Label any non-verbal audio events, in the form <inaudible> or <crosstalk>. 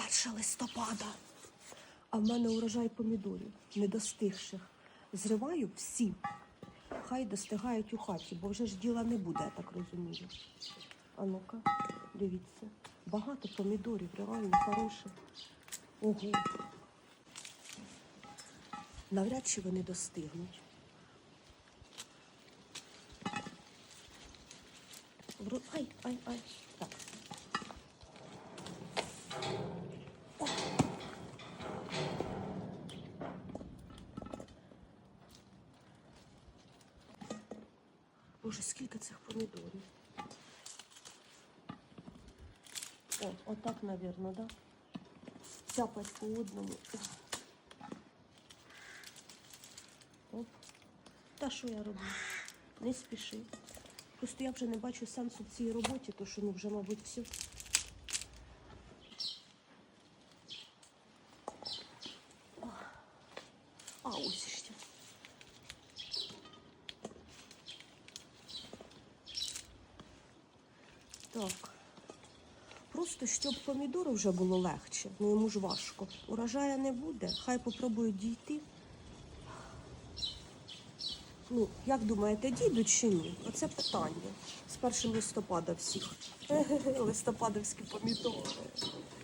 1 листопада. А в мене урожай помідорів недостигших. Зриваю всі. Хай достигають у хаті, бо вже ж діла не буде, я так розумію. А ну-ка, дивіться. Багато помідорів, реально хороших. Ого. Навряд чи вони достигнуть. Ай, ай, ай. Так. Боже, скільки цих помідорів. О, отак, мабуть, да? Цяпать по одному. Оп. Та що я роблю? Не спіши. Просто я вже не бачу сенсу в цій роботі, то що ну вже, мабуть, все. А ось Так. Просто щоб помідору вже було легше, ну йому ж важко. Урожая не буде, хай попробують дійти. Ну, як думаєте, дійдуть чи ні? Оце питання. З 1 листопада всіх. <laughs> Листопадовські помідори.